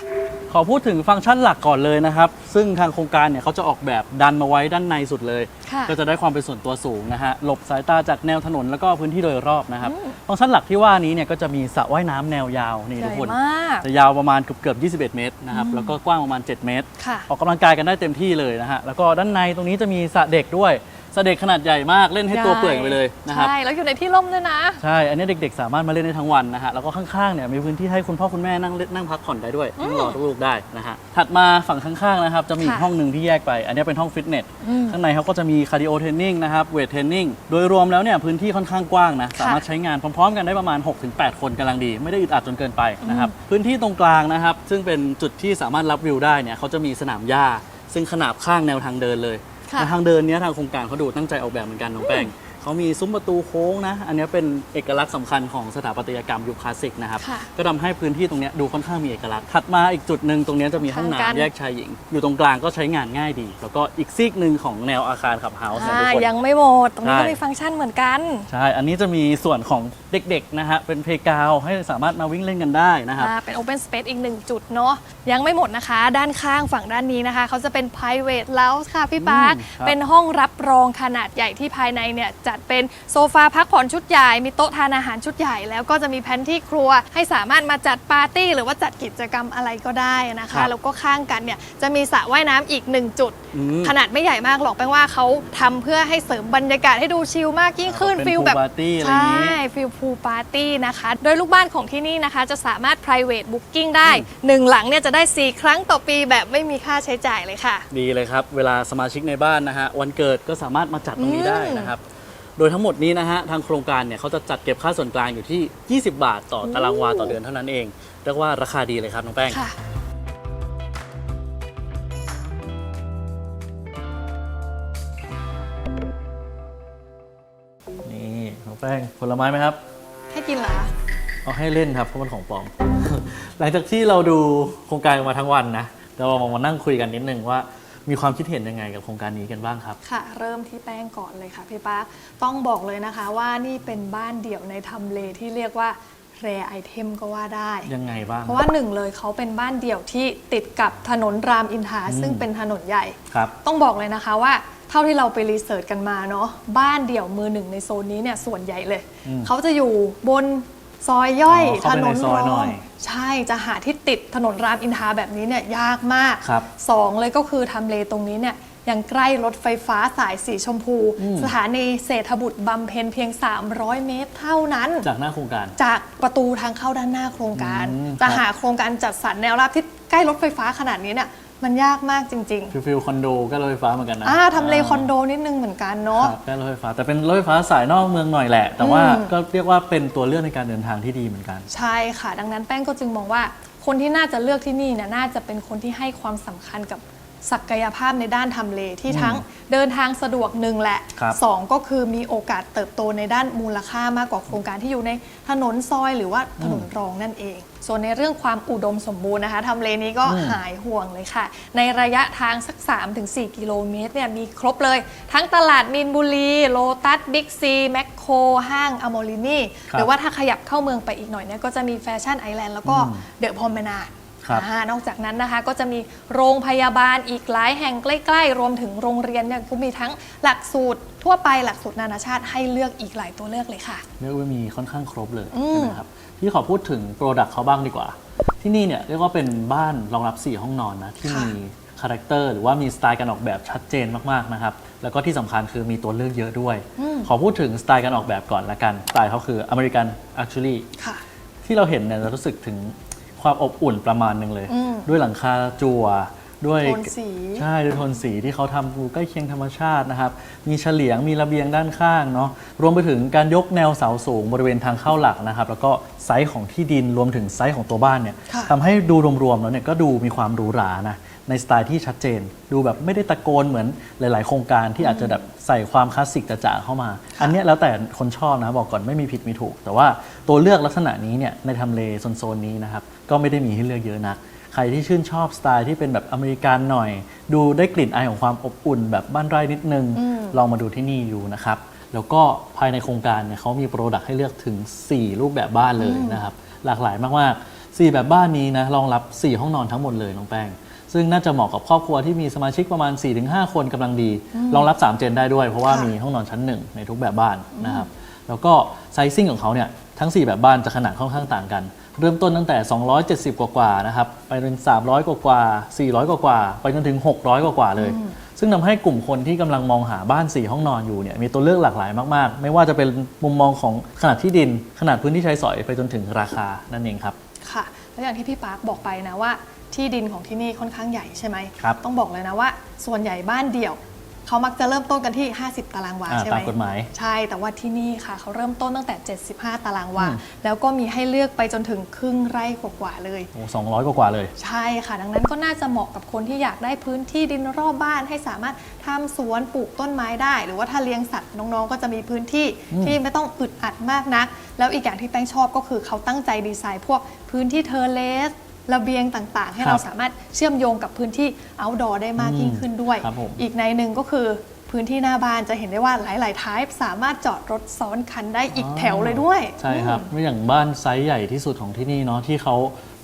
ขอพูดถึงฟังก์ชันหลักก่อนเลยนะครับ ซึ่งทางโครงการเนี่ยเขาจะออกแบบดันมาไว้ด้านในสุดเลย ค่ะ ก็จะได้ความเป็นส่วนตัวสูงนะฮะหลบสายตาจากแนวถนนแล้วก็พื้นที่โดยรอบนะครับ ฟังก์ชันหลักที่ว่านี้เนี่ยก็จะมีสระว่ายน้ำแนวยาวนี่ใหทุญ่กคน มาก จะยาวประมาณเกือบเกือบ21 เมตรนะครับ แล้วก็กว้างประมาณ 7 เมตร ค่ะ ออกกำลังกายกันได้เต็มที่เลยนะฮะ แล้วก็ด้านในตรงนี้จะมีสระเด็กด้วย สระเด็กขนาดใหญ่มากเล่นให้ตัวเปื่อยไปเลยนะครับ ใช่ แล้วอยู่ในที่ร่มด้วยนะ ใช่ อันนี้เด็กๆ สามารถมาเล่นได้ทั้งวันนะฮะ แล้วก็ข้างๆ เนี่ยมีพื้นที่ให้คุณพ่อคุณแม่นั่งเล่นนั่งพักผ่อนได้ด้วยนั่งรอลูกๆได้นะฮะ ถัดมาฝั่งข้างๆ นะครับ จะมีอีกค่ะห้องหนึ่งที่แยกไป อันนี้เป็นห้องฟิตเนสอืมข้างในเขาก็จะมีคาร์ดิโอเทรนนิ่งนะครับ เวทเทรนนิ่ง โดยรวมแล้วเนี่ยพื้นที่ค่อนข้างกว้างนะ สามารถใช้งานพร้อมๆ กันได้ประมาณ 6-8 คนกำลังดี ไม่ได้อึดอัดจนเกินไปนะครับ พื้นที่ตรงกลางนะครับ ซึ่งเป็นจุดที่สามารถรับวิวได้เนี่ยเขาจะมีสนามหญ้าซึ่งขนาบข้างแนวทางเดินเลย ค่ะแนวทางเดินเนี้ยทางโครงการเขาดูตั้งใจออกแบบเหมือนกันน้องแป้ง เขามีซุ้มประตูโค้งนะ อันเนี้ยเป็นเอกลักษณ์สำคัญของสถาปัตยกรรมยุคคลาสสิกนะครับ ค่ะก็ทำให้พื้นที่ตรงเนี้ยดูค่อนข้างมีเอกลักษณ์ ถัดมาอีกจุดหนึ่งตรงเนี้ยจะมีห้องข้างกัน น้ำแยกชายหญิง อยู่ตรงกลางก็ใช้งานง่ายดี แล้วก็อีกซีกหนึ่งของแนวอาคารขับเฮาส์นะอ่าทุกคน ยังไม่หมด ตรงนี้ใช่ก็มีฟังก์ชันเหมือนกัน ใช่ อันนี้จะมีส่วนของเด็กๆนะฮะ เป็นเพลย์กราวให้สามารถมาวิ่งเล่นกันได้นะครับ อ่าเป็น Open Space อีกหนึ่งจุดเนาะยังไม่หมดนะคะ ด้านข้างฝั่งด้านนี้นะคะ เขาจะเป็น private lounge ค่ะพี่ปาร์คอืมครับ เป็นห้องรับรองขนาดใหญ่ที่ภายในเนี่ยจัดเป็นโซฟาพักผ่อนชุดใหญ่ มีโต๊ะทานอาหารชุดใหญ่ แล้วก็จะมีแพนที่ครัว ให้สามารถมาจัดปาร์ตี้ หรือว่าจัดกิจกรรมอะไรก็ได้นะครัคะบแล้วก็ข้างกันเนี่ยจะมีสระว่ายน้ำอีกหนึ่งจุดอืมขนาดไม่ใหญ่มากหรอกแปลว่าเขาทำเพื่อให้เสริมบรรยากาศให้ดูชิลมากยิ่งขึ้นเป็นฟิลแบบ pool party อะไรอย่างงี้ใช่ฟิลพูลปาร์ตี้นะคะ โดยลูกบ้านของที่นี่นะคะ จะสามารถ private booking ได้ 1 หลังเนี่ยจะได้ 4 ครั้งต่อปีแบบไม่มีค่าใช้จ่ายเลยค่ะ ดีเลยครับ เวลาสมาชิกในบ้านนะฮะ วันเกิดก็สามารถมาจัดตรงนี้ได้นะครับโดยทั้งหมดนี้นะฮะทางโครงการเนี่ยเขาจะจัดเก็บค่าส่วนกลางอยู่ที่ 20 บาทต่อตารางวาต่อเดือนเท่านั้นเองเรียกว่าราคาดีเลยครับน้องแป้ง ค่ะ นี่น้องแป้งผลไม้ไหมครับ ให้กินเหรอเอาให้เล่นครับเพราะมันของปลอม หลังจากที่เราดูโครงการมาทั้งวันนะเรามานั่งคุยกันนิดนึงว่า มีความคิดเห็นยังไงกับโครงการนี้กันบ้างครับ ค่ะ เริ่มที่แป้งก่อนเลยค่ะพี่ป๊าร์คต้องบอกเลยนะคะว่านี่เป็นบ้านเดี่ยวในทำเลที่เรียกว่าแรไอเทมก็ว่าได้ ยังไงบ้าง เพราะว่าหนึ่งเลยเขาเป็นบ้านเดี่ยวที่ติดกับถนนรามอินทราซึ่งเป็นถนนใหญ่ครับต้องบอกเลยนะคะว่าเท่าที่เราไปรีเสิร์ชกันมาเนาะบ้านเดี่ยวมือหนึ่งในโซนนี้เนี่ยส่วนใหญ่เลยอืมเขาจะอยู่บน ซอยย่อยอ๋อเข้าถไปนในนซอยหน่รอองยใช่จะหาที่ติดถนนรามอินทราแบบนี้เนี่ยยากมากครับสองเลยก็คือทำเลตรงนี้เนี่ยยังใกล้รถไฟฟ้าสายสีชมพู อืม สถานีเศรษฐบุตรบำเพ็ญเพียง 300 เมตรเท่านั้น จากหน้าโครงการ จากประตูทางเข้าด้านหน้าโครงการ อืมจะครับหาโครงการจัดสรรแนวราบที่ใกล้รถไฟฟ้าขนาดนี้เนี่ย มันยากมากจริง ฟิลฟิลคอนโดก็รถไฟฟ้าเหมือนกันนะๆอ่าทำเลคอนโดนิดนึงเหมือนกันเนาะ ครับใกล้รถไฟฟ้าแต่เป็นรถไฟฟ้าสายนอกเมืองหน่อยแหละ แต่ว่าอืม ก็เรียกว่าเป็นตัวเลือกในการเดินทางที่ดีเหมือนกัน ใช่ค่ะ ดังนั้นแป้งก็จึงมองว่า คนที่น่าจะเลือกที่นี่เนี่ยน่าจะเป็นคนที่ให้ความสำคัญกับ ศักยภาพในด้านทำเลที่ทั้งเดินทางสะดวกหนึ่งแหละครับสองก็คือมีโอกาสเติบโตในด้านมูลค่ามากกว่าโครงการที่อยู่ในถนนซอยหรือว่าถนนรองนั่นเอง ส่วนในเรื่องความอุดมสมบูรณ์นะคะทำเลนี้ก็อืมหายห่วงเลยค่ะ ในระยะทางสัก 3-4 กิโลเมตรเนี่ยมีครบเลย ทั้งตลาดมีนบุรีโลตัสบิ๊กซีแมคโครห้างอโมลินีครับหรือว่าถ้าขยับเข้าเมืองไปอีกหน่อยเนี่ยก็จะมีแฟชั่นไอแลนด์แล้วก็อืมเดอะพอมเมนาด คครับอ่านอกจากนั้นนะคะก็จะมีโรงพยาบาลอีกหลายแห่งใกล้ๆ รวมถึงโรงเรียนเนี่ยก็มีทั้งหลักสูตร ทั่วไปหลักสูตรนานาชาติให้เลือกอีกหลายตัวเลือกเลยค่ะ เรียกว่ามีค่อนข้างครบเลยอืมใช่ไหมครับพี่ขอพูดถึงโปรดักต์เขาบ้างดีกว่า ที่นี่เนี่ยเรียกว่าเป็นบ้านรองรับ 4 ห้องนอนนะที่มีคาแรคเตอร์หรือว่ามีสไตล์การออกแบบชัดเจนมากๆนะครับแล้วก็ที่สำคัญคือมีตัวเลือกเยอะด้วย ขอพูดถึงสไตล์การออกแบบก่อนละกันสไตล์เขาคืออเมริกัน actually ค่ะ ที่เราเห็นเนี่ยเรารู้สึกถึง ความอบอุ่นประมาณหนึ่งเลย อืม ด้วยหลังคาจั่วด้วยโทนสี ใช่ด้วยโทนสีที่เขาทำดูใกล้เคียงธรรมชาตินะครับ มีเฉลียงมีระเบียงด้านข้างเนาะรวมไปถึงการยกแนวเสาสูงบริเวณทางเข้าหลักนะครับ แล้วก็ไซส์ของที่ดินรวมถึงไซส์ของตัวบ้านเนี่ยค่ะ ทำให้ดูรวมๆแล้วเนี่ยก็ดูมีความหรูหรานะ ในสไตล์ที่ชัดเจน ดูแบบไม่ได้ตะโกนเหมือนหลาย ๆ โครงการที่อาจจะแบบใส่ความคลาสสิกจ๋าๆเข้ามา อันเนี้ยแล้วแต่คนชอบนะบอกก่อนไม่มีผิดมีถูก แต่ว่าตัวเลือกลักษณะนี้เนี่ยในทำเลโซนๆนี้นะครับก็ไม่ได้มีให้เลือกเยอะนัก ใครที่ชื่นชอบสไตล์ที่เป็นแบบอเมริกันหน่อย ดูได้กลิ่นอายของความอบอุ่น แบบบ้านไร่นิดนึง ลองมาดูที่นี่ดูนะครับแล้วก็ภายในโครงการเนี่ยเขามีโปรดักต์ให้เลือกถึง 4 รูปแบบบ้านเลยนะครับหลากหลายมากๆ4แบบบ้านนี้นะรองรับ 4 ห้องนอนทั้งหมดเลยน้องแป้ง ซึ่งน่าจะเหมาะกับครอบครัวที่มีสมาชิกประมาณ 4-5 คนกำลังดีรองรับ 3 เจนได้ด้วย เพราะว่าค่ะมีห้องนอนชั้น1ในทุกแบบบ้านนะครับแล้วก็ไซซิ่งของเขาเนี่ยทั้ง 4 แบบบ้านจะขนาดค่อนข้างต่างกัน เริ่มต้นตั้งแต่ 270 กว่ากว่าๆนะครับไปจน300 กว่ากว่าๆ400 กว่ากว่าๆไปจนถึง 600 กว่ากว่าๆเลย ซึ่งทำให้กลุ่มคนที่กำลังมองหาบ้าน 4 ห้องนอนอยู่เนี่ยมีตัวเลือกหลากหลายมากๆ ไม่ว่าจะเป็นมุมมองของขนาดที่ดิน ขนาดพื้นที่ใช้สอยไปจนถึงราคานั่นเองครับ ค่ะ แล้วอย่างที่พี่ปาร์คบอกไปนะว่า ที่ดินของที่นี่ค่อนข้างใหญ่ใช่ไหมครับต้องบอกเลยนะว่า ส่วนใหญ่บ้านเดี่ยวเขามักจะเริ่มต้นกันที่ 50 ตารางวาอ่าใช่ไหมตามกฎหมาย ใช่แต่ว่าที่นี่ค่ะเขาเริ่มต้นตั้งแต่ 75 ตารางวาอืม แล้วก็มีให้เลือกไปจนถึงครึ่งไร่กว่าๆเลย โอ้200กว่ากว่าๆเลย ใช่ค่ะ ดังนั้นก็น่าจะเหมาะกับคนที่อยากได้พื้นที่ดินรอบบ้าน ให้สามารถทำสวนปลูกต้นไม้ได้ หรือว่าถ้าเลี้ยงสัตว์น้องๆ ก็จะมีพื้นที่อืม ที่ไม่ต้องอึดอัดมากนัก แล้วอีกอย่างที่แป้งชอบก็คือเขาตั้งใจดีไซน์พวกพื้นที่เทอร์เลส ระเบียงต่างๆ ให้ครับเราสามารถเชื่อมโยงกับพื้นที่ outdoor ได้มากอืมยิ่งขึ้นด้วย ครับผม อีกในหนึ่งก็คือพื้นที่หน้าบ้านจะเห็นได้ว่าหลายๆ type สามารถจอดรถซ้อนคันได้อีกแถวเลยด้วย ใช่ครับไม่อย่างบ้านไซส์ใหญ่ที่สุดของที่นี่เนาะที่เขา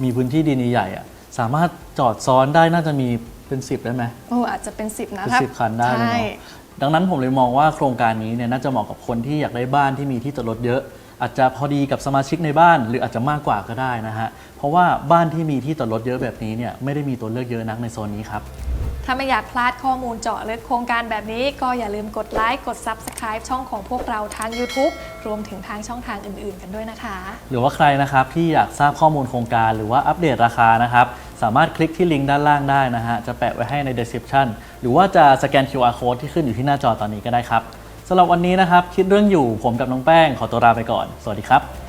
มีพื้นที่ดินใหญ่ๆอะสามารถจอดซ้อนได้น่าจะมีเป็น10ได้ไหม โอ้อาจจะเป็น 10 นะเป็นถ้าสิบคันได้เลยใช่ เนาะดังนั้นผมเลยมองว่าโครงการนี้เนี่ยน่าจะเหมาะกับคนที่อยากได้บ้านที่มีที่จอดรถเยอะ อาจจะพอดีกับสมาชิกในบ้าน หรืออาจจะมากกว่าก็ได้นะฮะ เพราะว่าบ้านที่มีที่จอดรถเยอะแบบนี้เนี่ยไม่ได้มีตัวเลือกเยอะนักในโซนนี้ครับ ถ้าไม่อยากพลาดข้อมูลเจาะลึกโครงการแบบนี้ ก็อย่าลืมกดไลค์กด Subscribe ช่องของพวกเราทาง YouTube รวมถึงทางช่องทางอื่นๆ กันด้วยนะคะ หรือว่าใครนะครับที่อยากทราบข้อมูลโครงการหรือว่าอัปเดตราคานะครับ สามารถคลิกที่ลิงก์ด้านล่างได้นะฮะจะแปะไว้ให้ใน description หรือว่าจะสแกน QR code ที่ขึ้นอยู่ที่หน้าจอตอนนี้ก็ได้ครับ สำหรับวันนี้นะครับ คิดเรื่องอยู่ผมกับน้องแป้งขอตัวลาไปก่อน สวัสดีครับ